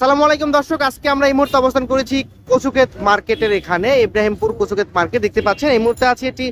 আসসালামু আলাইকুম দর্শক, আজকে আমরা এই মুহূর্তে অবস্থান করেছি কচুক্ষেত মার্কেটের এখানে, ইব্রাহিমপুর কচুক্ষেত মার্কেট, দেখতে পাচ্ছেন, এই মুহূর্তে আছে এটি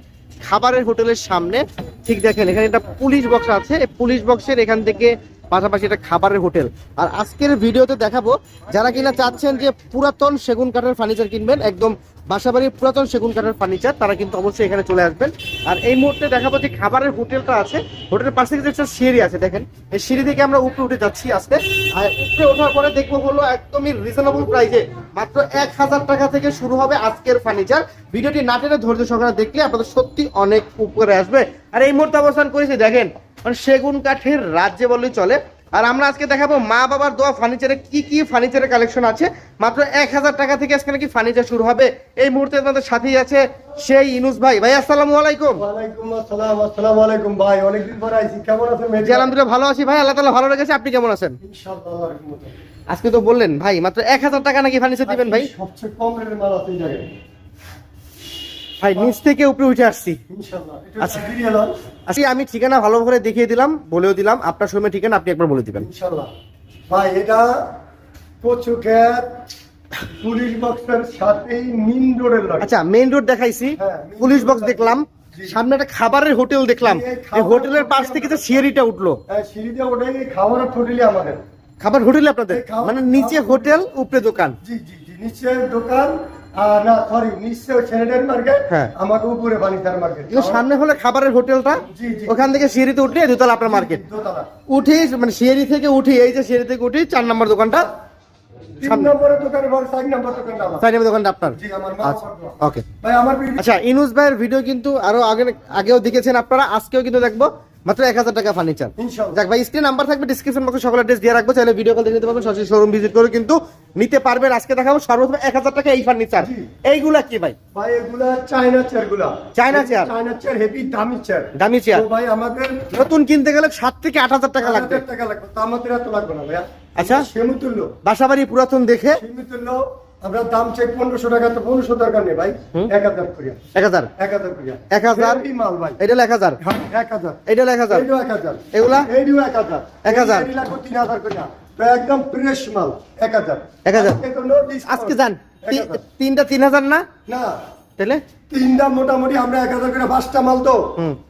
খাবারের হোটেলের সামনে। ঠিক দেখেন, এখানে একটা পুলিশ বক্স আছে পুলিশ বক্সের এখান থেকে পাশাপাশি একটা খাবারের হোটেল। আর আজকের ভিডিওতে দেখাবো, যারা কিনা চাচ্ছেন যে পুরাতন সেগুন কাঠের ফার্নিচার কিনবেন, একদম বাসাবাড়ির পুরাতন সেগুন কাঠের ফার্নিচার, তারা কিন্তু অবশ্যই এখানে চলে আসবেন। আর এই মুহূর্তে দেখাবো যে খাবারের হোটেলটা আছে, হোটেলের পাশে কিন্তু একটা সিঁড়ি আছে, দেখেন। এই সিঁড়ি থেকে আমরা উপরে উঠে যাচ্ছি আজকে। আর উপরে ওঠার পরে দেখব হলো একদমই রিজনেবল প্রাইসে মাত্র এক হাজার টাকা থেকে শুরু হবে আজকের ফার্নিচার। ভিডিওটি না টেনে ধৈর্য সহকারে দেখলে আপনাদের সত্যি অনেক উপরে আসবে। আর এই মুহূর্তে অবস্থান করেছি, দেখেন। মানে সেগুন কাঠের রাজ্যে বললেই চলে। আর আমরা আজকে দেখাবো মা বাবার দোয়া ফার্নিচারে কি কি ফার্নিচারের কালেকশন আছে। মাত্র এক হাজার টাকা থেকে আজকে নাকি ফার্নিচার শুরু হবে। এই মুহূর্তে আমাদের সাথেই আছে সেই ইনুস ভাই। ভাই আসসালামু আলাইকুম। আসসালাম আসসালামু আলাইকুম ভাই। অনেকদিন পরে আইছি। কেমন আছেন জি আলহামদুলিল্লাহ ভালো আছি ভাই। আল্লাহ তালা ভালো রেখেছে। আপনি কেমন আছেন? ইনশাআল্লাহ আজকে তো বললেন ভাই মাত্র এক হাজার টাকা নাকি ফার্নিচার দিবেন ভাই? সবচেয়ে কম রেটের মাল আছে এই জায়গায়। ভাই নিচ থেকে উপরে উঠে আসছি। আচ্ছা। আচ্ছা আমি ঠিকানা ভালো করে দেখিয়ে দিলাম বলেও দিলাম। আপনার সময় ঠিকানা আপনি একবার বলে দিবেন। ভাই এটা কচু খেত পুলিশ বক্সের সাথেই মিন রোডের আচ্ছা মেইন রোড দেখাইছি। হ্যাঁ, পুলিশ বক্স দেখলাম। সামনে একটা খাবারের হোটেল দেখলাম। এই হোটেলের পাশ থেকে যে সিঁড়িটা উঠল। হ্যাঁ, আমাদের। খাবার হোটেল আপনাদের? মানে নিচে হোটেল। উপরে দোকান। জি জি জি নিচে দোকান না সরি নিচে স্যানিটারি মার্কেট হ্যাঁ। উপরে ফার্নিচার মার্কেট সামনে হলো খাবারের হোটেলটা। জি, জি। ওখান থেকে সিঁড়িতে দুতলা আপনার মার্কেট উঠি মানে সিঁড়ি থেকে উঠি এই যে সিঁড়ি থেকে উঠি চার নম্বর দোকানটা। আচ্ছা আচ্ছা ইনুস ভাইয়ের ভিডিও কিন্তু আরও আগে আগেও দেখেছেন আপনারা আজকেও কিন্তু দেখব। মাত্র এক হাজার টাকা ফার্নিচার। যাক ভাই স্ক্রিন নাম্বার থাকবে ডিসক্রিপশন বক্সে সকল অ্যাড্রেস দিয়ে রাখব চাইলে ভিডিও কল দেখে নিতে পারবেন সরাসরি শোরুম ভিজিট করে কিন্তু নিতে পারবেন। আজকে দেখাবো সর্বপ্রথম এক হাজার টাকা এই ফার্নিচার এইগুলা কি ভাই? ভাই এগুলা China চেয়ারগুলা। China chair? China chair heavy দামি চেয়ার দামি চেয়ার ভাই আমাদের নতুন কিনতে গেলে সাত থেকে আট হাজার টাকা লাগবে। টাকা লাগবে। তা আমাদের এত লাগবে না ভাইয়া। আচ্ছা। সেমতুল্য। বাসাবাড়ি পুরাতন দেখে সেমতুল্য। আমরা দাম পনেরোশো টাকা তো পনেরোশো দরকার নেই ভাই। এক হাজার করিয়া। এক হাজার? এক হাজার করিয়া। এক হাজার? মাল ভাই। এটা এক হাজার? হ্যাঁ, এক হাজার। এটা এক হাজার? এইটাও এক হাজার। এগুলা? এইটাও এক হাজার। এক হাজার? তিন হাজার করিয়া। তো একদম ফ্রেশ মাল। এক হাজার। এক হাজার? আজকে যান। তিনটা তিন হাজার না? না। তাহলে? তিনটা মোটামুটি আমরা এক হাজার করে পাঁচটা মাল তো।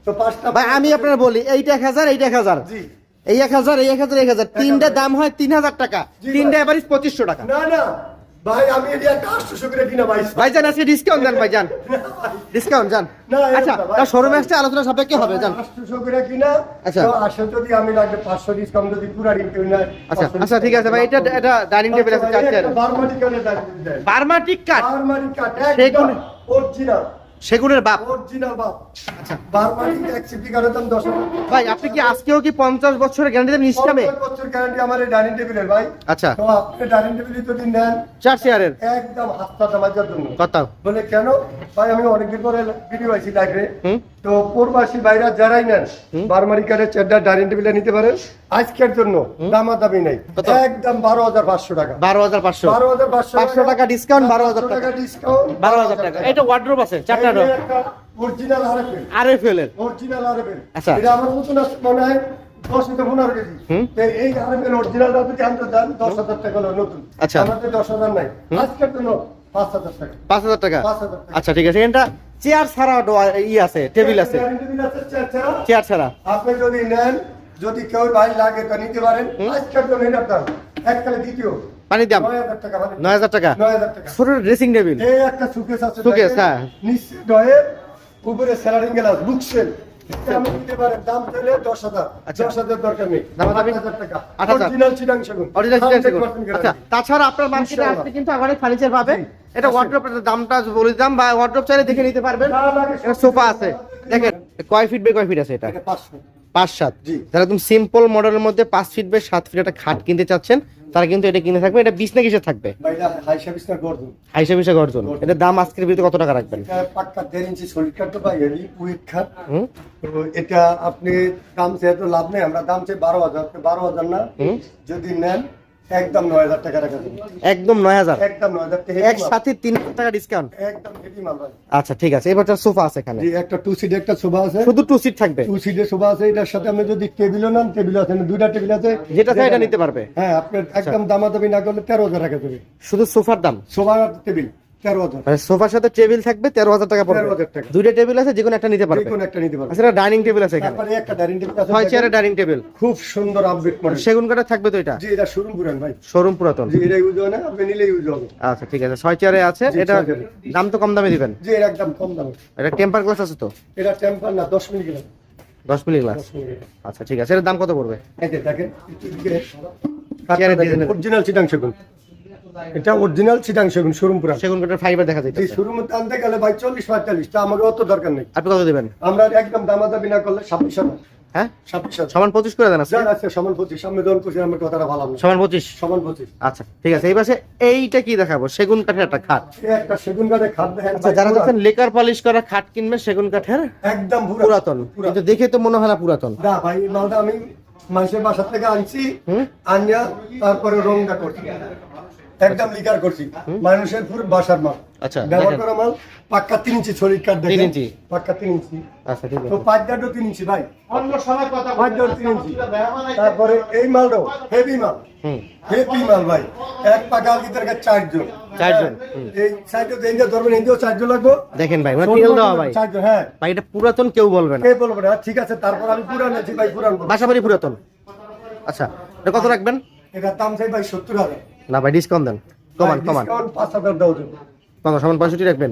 তো পাঁচটা ভাই আমি আপনার বলি এইটা এক হাজার এইটা এক হাজার। জি। এই এক হাজার এই এক হাজার এক হাজার। তিনটা দাম হয় তিন হাজার টাকা। তিনটা। এভারেজ পঁচিশশো টাকা। না না। ভাই আমি এটা একটা আটশোশো করে কিনা ভাই। ভাইজান আজকে ডিসকাউন্ট দেন ভাইজান। ডিসকাউন্ট যান। আচ্ছা না, শোরুমে আসতে আলোচনা সাপেক্ষে হবে যান। আটশোশো করে কিনা আচ্ছা। তো যদি আমি লাগবে পাঁচশো ডিসকাউন্ট যদি পুরা রিং কেউ আচ্ছা আচ্ছা ঠিক আছে ভাই এটা এটা ডাইনিং টেবিল আছে চার চেয়ার বারমাটি কাঠের ডাইনিং বার্মা টিক কাঠ বারমাটি কাঠ সেগুন। অরিজিনাল সেগুনের বাপ। অরিজিনাল বাপ। আচ্ছা। বারমাটি এক সিপি কাঠের দাম দশ হাজার। ভাই আপনি কি আজকেও কি পঞ্চাশ বছরের গ্যারান্টি দেন পঞ্চাশ বছর গ্যারান্টি আমার এই ডাইনিং টেবিলের ভাই। আচ্ছা। তো আপনি ডাইনিং টেবিল যদি নেন চার চেয়ারের একদম হাতটা জামাইজার জন্য। কত? বলে কেন? ভাই আমি অনেকদিন পরে ভিডিও আইছি লাইভে তো প্রবাসী বাইরা যারাই নেন। বারমারি কার্ডের চেয়ারটা ডাইনিং টেবিলে নিতে পারেন। আজকের জন্য দামা দামি নাই। একদম বারো হাজার পাঁচশো টাকা। বারো হাজার পাঁচশো। বারো হাজার পাঁচশো পাঁচশো টাকা discount, 12,000 টাকা। ডিসকাউন্ট বারো হাজার টাকা। এটা ওয়ার্ড্রোপ আছে চারটা original RFL R F L এর। অরিজিনাল আরএফএল আচ্ছা। এটা আমার আছে মনে হয় দশ থেকে পনেরো কেজি। এই আরএফএল অরিজিনালটা যদি আনতে চান দশ হাজার টাকা হলো নতুন। আচ্ছা। আমাদের দশ হাজার নাই। আজকের জন্য পাঁচ হাজার টাকা। পাঁচ হাজার টাকা? আচ্ছা ঠিক আছে। এটা চেয়ার ছাড়া ই আছে টেবিল আছে। চেয়ার ছাড়া। আপনি যদি নেন যদি কেউ ভাই লাগে তো নিতে পারেন। আজকের জন্য এটার দাম। এককালে দ্বিতীয়। পানি দাম? নয় হাজার টাকা ছোট ড্রেসিং টেবিল এই একটা সুকেস আছে Suitcase, হ্যাঁ। উপরে স্যালারিং গ্লাস বুক দাম দশ হাজার। আচ্ছা। দশ হাজার দরকার নেই। দাম আট দামি? হাজার টাকা। আট হাজার? অরিজিনাল চিটাং সেগুন। অরিজিনাল চিকেন 100% সেগুন। guarantee। আচ্ছা তাছাড়া আপনার মার্কেটে আসতে কিন্তু ফার্নিচার পাবে এটা ওয়ার্ড্রোপ দামটা বলে বা ওয়ার্ড্রোপ চাইলে দেখে নিতে পারবেন। সোফা আছে। দেখেন কয় ফিট বে কয় ফিট আছে এটা? পাঁচ সাত। যারা একদম সিম্পল মডেলের মধ্যে পাঁচ ফিট বাই সাত ফিট একটা খাট কিনতে চাচ্ছেন তারা কিন্তু এটা কিনে থাকবে এটা বিছনা কিসে থাকবে? হাইসা পিসা গর্জন। এটা দাম আজকের ভিতরে কত টাকা রাখবেন? পাক্কা দেড় ইঞ্চি সলিড কাঠ তো ভাই হেভি খাট। এটা আপনি দাম চেয়ে তো লাভ নেই আমরা দাম চেয়ে বারো হাজার। বারো হাজার না? হুম? যদি নেন একদম নয় হাজার টাকা রাখা একদম নয় হাজার? একদম নয় হাজার টাকা একসাথে তিন হাজার টাকা ডিসকাউন্ট একদম হেভি মাল ভাই। আচ্ছা ঠিক আছে। এবার সোফা আছে এখানে। জি একটা টু সিট একটা সোফা আছে। শুধু টু সিট থাকবে? টু সিটের সোফা আছে এটার সাথে আপনি যদি টেবিলও নেন টেবিল আছে দুইটা টেবিল আছে। যেটা চাই এটা নিতে পারবে। হ্যাঁ আপনার একদম দামাদামি না করলে তেরো হাজার টাকা দেবে। শুধু সোফার দাম? সোফা আর টেবিল তেরো হাজার। মানে সোফার সাথে টেবিল থাকবে তেরো হাজার টাকা পড়বে। 13,000 টাকা। দুইটা টেবিল আছে যে কোনো একটা নিতে যে পারবে। কোনো একটা নিতে পারবে। আচ্ছা ডাইনিং টেবিল আছে এখানে। তারপরে একটা ডাইনিং টেবিল আছে ছয় চেয়ারের ডাইনিং টেবিল। খুব সুন্দর আপডেট মডেল সেগুন কাঠের থাকবে তো এটা? জি এটা শোরুম পুরান ভাই। শোরুম পুরাতন। জি এটা ইউজ হয় না আপনি নিলে ইউজ হবে। আচ্ছা ঠিক আছে ছয় চেয়ারে আছে। এটা দাম তো কম দামে দিবেন? জি এটা একদম কম দাম। এটা টেম্পার গ্লাস আছে তো? এটা টেম্পার না দশ মিনিট গেলাম দশ মিলি গ্লাস। আচ্ছা ঠিক আছে এর দাম কত পড়বে? এই দেখেন চেয়ারের design এর- অরিজিনাল চিটাং সেগুন। এটা অরিজিনাল চিটাং সেগুন শোরুম সেগুন কাঠের ফাইবার দেখা যে যাচ্ছে শোরুম আনতে গেলে ভাই চল্লিশ পঁয়তাল্লিশ তা আমাকে অত দরকার নেই। আপনি কত দিবেন? আমরা একদম না করলে ছাব্বিশ হাজার। হ্যাঁ? সমান পঁচিশ করে দেন আছে সমান পঁচিশ সামনে দল করছি আমার কথাটা ভালো সমান পঁচিশ? সমান পঁচিশ। আচ্ছা ঠিক আছে এই পাশে এইটা কি দেখাবো? সেগুন কাঠের একটা খাট। একটা সেগুন কাঠে খাট আচ্ছা যারা লেকার পলিশ করা খাট কিনবে সেগুন কাঠের? একদম পুরাতন পুরা। কিন্তু দেখে তো মনে হয় না পুরাতন। না ভাই এই মালটা আমি মানুষের বাসা থেকে আনছি হুম? আনিয়া তারপরে রংটা করছি। একদম লিকার করছি। মানুষের পুরো বাসার মাল। আচ্ছা, ব্যবহার দেখেন। করা মাল পাক্কা তিন ইঞ্চি ছড়ির কাঠ দেখেন। তিন ইঞ্চি। পাক্কা তিন ইঞ্চি। আচ্ছা ঠিক তো পাঁচ দাঁড়ও তিন ইঞ্চি ভাই। পাঁচ দাঁড় তিন ইঞ্চি। তারপরে এই মালটাও হেভি মাল। হেভি মাল ভাই। এক পাকা চারজন। চারজন এই সাইডে দেন ধরবেন চারজন লাগবো। দেখেন ভাই মানে তেল দেওয়া ভাই। চারজন হ্যাঁ। ভাই এটা পুরাতন কেউ বলবে না। কে বলব না। ঠিক আছে তারপর আমি পুরান আছি ভাই পুরান। বাসাবাড়ি পুরাতন। আচ্ছা এটা কত রাখবেন? এটার দাম চাই ভাই সত্তর হাজার। না ভাই ডিসকাউন্ট দেন। কমান কমান। ডিসকাউন্ট পাঁচ হাজার দেওয়া যাবে। কত সমান পঁয়ষট্টি রাখবেন?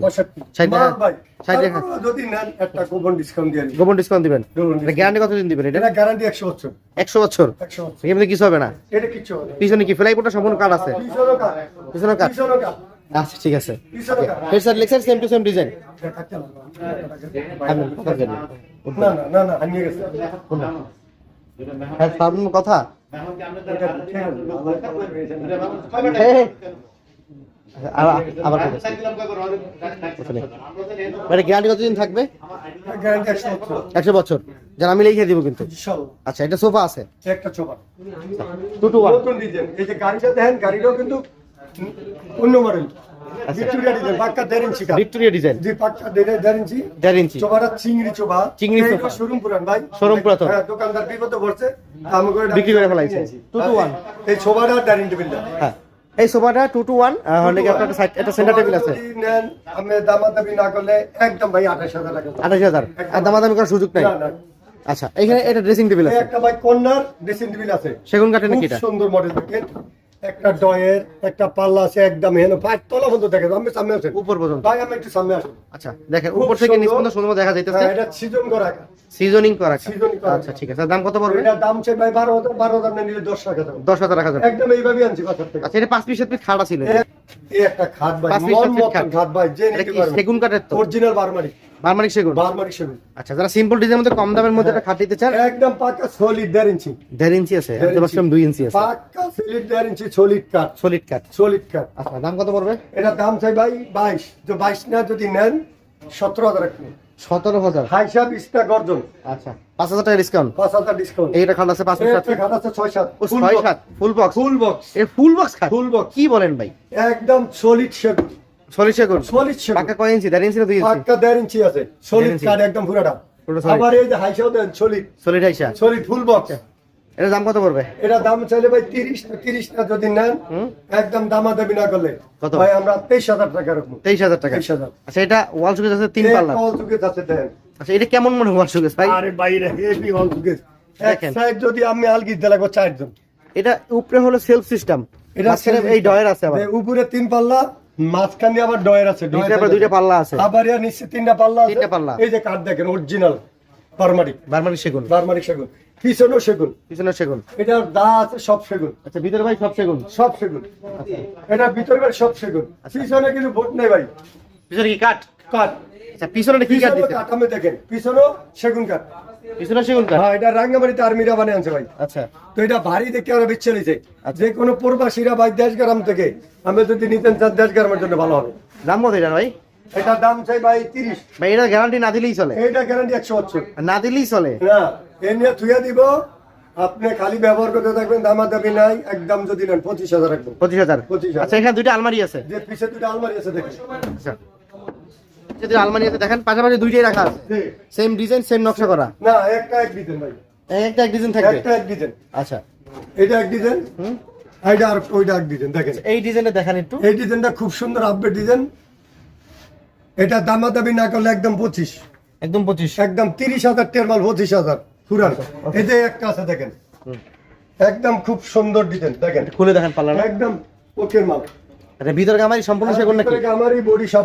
যদি নেন একটা কুপন ডিসকাউন্ট দিয়ে গোপন ডিসকাউন্ট দিবেন? গোপন। গ্যারান্টি কতদিন দিবেন এটা? গ্যারান্টি একশো বছর। একশো বছর? এমনি কিছু হবে না? এটা কিচ্ছু হবে পিছনে কি ফ্লাইবোর্ডটা সম্পূর্ণ কাট আছে? পিছনে কাট আচ্ছা ঠিক আছে। হেড স্যার লেক্সার সেম টু সেম ডিজাইন না। না না না কথা? আবার ওখানে। মানে গ্যারান্টি কতদিন থাকবে? গ্যারান্টি একশো বছর। একশো বছর। যেন আমি লিখে দিব কিন্তু। আচ্ছা এটা সোফা আছে। একটা চোপা টু টু ওয়ান এই যে গাড়িটা দেখেন গাড়িটাও কিন্তু অন্য মডেল। ভিক্টোরিয়া ডিজাইন পাক্কা দেড় ইঞ্চি ভিক্টোরিয়া ডিজাইন। জি পাক্কা দেড় দেড় ইঞ্চি। দেড় ইঞ্চি। চোপাটা চিংড়ি চোপা। চিংড়ি চোপা। শোরুম পুরান ভাই। শোরুম পুরাতন। হ্যাঁ দোকানদার বিপদে পড়ছে। আমাকে বিক্রি করে ফেলাইছে। Two to one। এই ছোবাটা ডাইনিং টেবিলটা হ্যাঁ। এই সোফাটা টু টু ওয়ান হলে কি আপনার সাইড একটা সেন্টার টেবিল আছে? আমি দামাদামি না করলে একদম ভাই আঠাশ হাজার আঠাশ হাজার। আর দামাদামি করার সুযোগ নাই। আচ্ছা এখানে এটা ড্রেসিং টেবিল আছে? একটা ভাই কর্নার ড্রেসিং টেবিল আছে। সেগুন কাঠের নাকি এটা? সুন্দর মডেল দেখেন। একটা ডয়ের একটা পাল্লা আছে একদম হেন পাঁচ তলা পর্যন্ত দেখেন আমি সামনে আছেন উপর পর্যন্ত? ভাই আমি একটু সামনে আসুন। আচ্ছা দেখেন উপর থেকে নিচ পর্যন্ত সুন্দর দেখা যাইতেছে। হ্যাঁ, এটা সিজন করা সিজনিং করা। আচ্ছা ঠিক আছে। দাম কত পড়বে? এটা দাম চাই ভাই বারো হাজার বারো হাজার না নিলে দশ টাকা দাম। দশ হাজার রাখা যাবে একদম এইভাবে আনছি বাজার থেকে। আচ্ছা এটা পাঁচ পিসের পিস খাড়া ছিল এই একটা খাট ভাই মন পিস মতন খাট। খাট ভাই যে নিতে পারবে। সেগুন কাঠের তো? অরিজিনাল বারমারি। বারমানিক সেগুন? সেগুন। আচ্ছা যারা সিম্পল ডিজাইনের মধ্যে কম দামের মধ্যে একটা খাট নিতে চান? একদম পাক্কা সলিড দেড় ইঞ্চি। দেড় ইঞ্চি আছে দুই ইঞ্চি আছে। পাক্কা সলিড দেড় ইঞ্চি সলিড কাঠ সলিড কাঠ সলিড কাঠ আচ্ছা দাম কত পড়বে? এটা দাম চাই ভাই বাইশ। তো বাইশ না যদি নেন সতেরো হাজার সতেরো হাজার? হাইসা বিশটা গর্জন। আচ্ছা পাঁচ হাজার টাকা ডিসকাউন্ট পাঁচ হাজার ডিসকাউন্ট এইটা খাট আছে পাঁচ সাত। খাট আছে ছয় সাত। ছয় সাত? ফুল বক্স ফুল বক্স এটা ফুল বক্স খাট? ফুল বক্স কি বলেন ভাই? একদম সলিড সেগুন। সলিড সেগুন সলিড সেগুন পাকা কয় ইঞ্চি? দেড় ইঞ্চি না দুই ইঞ্চি? পাক্কা দেড় ইঞ্চি আছে। সলিড কাঠ একদম পুরাটা। আবার এই যে হাইসাও দেন সলিড। সলিড আইসা সলিড ফুল বক্স। দাম কত পড়বে? এটা দাম চাইলে ভাই তিরিশ তিরিশ না যদি নেন একদম দামা দাবি না করলে। কত? ভাই আমরা তেইশ হাজার টাকা রাখব। তেইশ হাজার টাকা। তেইশ হাজার। আচ্ছা এটা ওয়াল সুকেস আছে তিন পাল্লা। আছে দেন। আচ্ছা এটা কেমন মনে হয় ওয়াল সুকেস ভাই? আরে বাইরে হেভি হল সুকেস এক সাইড যদি আমি চারজন। এটা উপরে হলো সেলফ সিস্টেম এটা এই ডয়ের আছে আবার। উপরে তিন পাল্লা মাঝখানে আবার ডয়ের আছে দুইটা পাল্লা আছে। আবার এর নিচে তিনটা পাল্লা আছে। তিনটা পাল্লা। এই যে কাঠ দেখেন অরিজিনাল বারমারিক। বারমারি সেগুন। বারমারিক সেগুন। পিছনেও সেগুন। পিছনে সেগুন। এটার দা আছে সব সেগুন। আচ্ছা ভিতরে ভাই সব সেগুন? সব সেগুন। আচ্ছা এটা ভিতরে বাড়ি সব সেগুন। পিছনে কিন্তু ভোট নেই ভাই। পিছনে কি কাঠ? কাঠ। আচ্ছা পিছনে কি কাঠ দিতে? কাঠ আমি দেখেন। পিছনেও সেগুন কাঠ। পিছনে সেগুন কাঠ হ্যাঁ এটা রাঙ্গামাটিতে আর্মিরা বানিয়ে আনছে ভাই। আচ্ছা। তো এটা ভারী দেখে আমরা বিচ্ছে নিছে আচ্ছা। যে কোনো প্রবাসীরা ভাই দেশ গ্রাম থেকে আমি যদি নিতেন চান দেশ গ্রামের জন্য ভালো হবে। দাম কত এটা ভাই? এটা দাম চাই ভাই তিরিশ। ভাই এটা গ্যারান্টি না দিলেই চলে। গ্যারান্টি একশো বছর না দিলেই চলে? না এ নিয়ে থুয়া দিব। আপনি খালি ব্যবহার করতে থাকবেন দামা দাবি নাই। একদম যদি নেন পঁচিশ হাজার একদম। পঁচিশ হাজার। পঁচিশ হাজার। আচ্ছা এখানে দুইটা আলমারি আছে? যে পিছে আলমারি আছে দেখেন। আচ্ছা। এই যে দুইটা আলমারি আছে দেখেন পাশাপাশি দুইটাই রাখা আছে। সেম ডিজাইন সেম নকশা করা। না একটা এক ডিজাইন ভাই। একটা এক ডিজাইন থাকবে? একটা এক ডিজাইন আচ্ছা। এটা এক ডিজাইন হুম? এইটা আর ওইটা এক ডিজাইন দেখেন। এই ডিজাইনটা দেখান একটু। এই ডিজাইনটা খুব সুন্দর আপডেট ডিজাইন এটা দামা দাবি না করলে একদম পঁচিশ। একদম পঁচিশ। একদম তিরিশ হাজার টের মাল পঁচিশ হাজার। পুরান এই যে একটা আছে দেখেন। হুম। একদম খুব সুন্দর ডিজাইন দেখেন। খুলে দেখেন একদম মাল। আচ্ছা ভিতরে গামারি সম্পূর্ণ সেগুন নাকি? বডি সব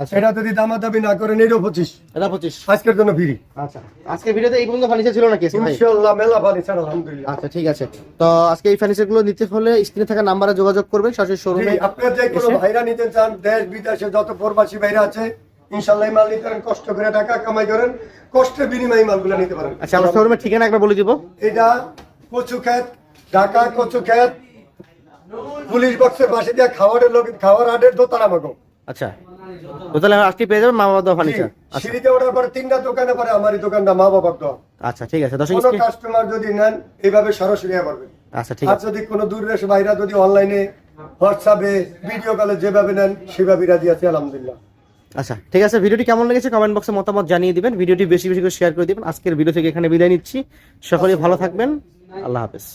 আচ্ছা। এটা যদি না করেন এটাও পঁচিশ। এটা পঁচিশ। আজকের জন্য ফ্রি। আচ্ছা। আজকে ভিডিওতে এই পর্যন্ত ফার্নিচার ছিল নাকি ভাই? মেলা ফার্নিচার আলহামদুলিল্লাহ। আচ্ছা ঠিক আছে। তো আজকে এই ফার্নিচারগুলো নিতে হলে স্ক্রিনে থাকা নাম্বারে যোগাযোগ করবেন সরাসরি শোরুমে জি, যে কোনো ভাইরা নিতে চান দেশ বিদেশে যত প্রবাসী ভাইরা আছে ইনশাল্লাহ মাল নিতে পারেন কষ্ট করে টাকা কামাই করেন কষ্টের বিনিময়ে মালগুলো নিতে পারেন। আচ্ছা আমার শোরুমের ঠিকানা একবার বলে দিব। এটা কচু ক্ষেত ঢাকা কচু ক্ষেত পুলিশ বক্সের পাশে দিয়ে খাওয়ারের লোক খাওয়ার আডের দোতারা মাগো। আচ্ছা। তাহলে আজকে পেয়ে যাবেন মা বাবা ফার্নিচার। আচ্ছা। সিঁড়িতে ওঠার পরে তিনটা দোকানে পরে আমারই দোকানটা মা বাবার আচ্ছা ঠিক আছে দর্শক কোনো কাস্টমার যদি নেন এইভাবে সরাসরি আচ্ছা ঠিক আছে। যদি কোনো যদি অনলাইনে হোয়াটসঅ্যাপে ভিডিও কলে যেভাবে নেন সেভাবে রাজি আছে আলহামদুলিল্লাহ। আচ্ছা ঠিক আছে ভিডিওটি কেমন লেগেছে কমেন্ট বক্সে মতামত জানিয়ে দিবেন ভিডিওটি বেশি বেশি করে শেয়ার করে দিবেন। আজকের ভিডিও থেকে এখানে বিদায় নিচ্ছি। সকলে ভালো থাকবেন আল্লাহ হাফেজ।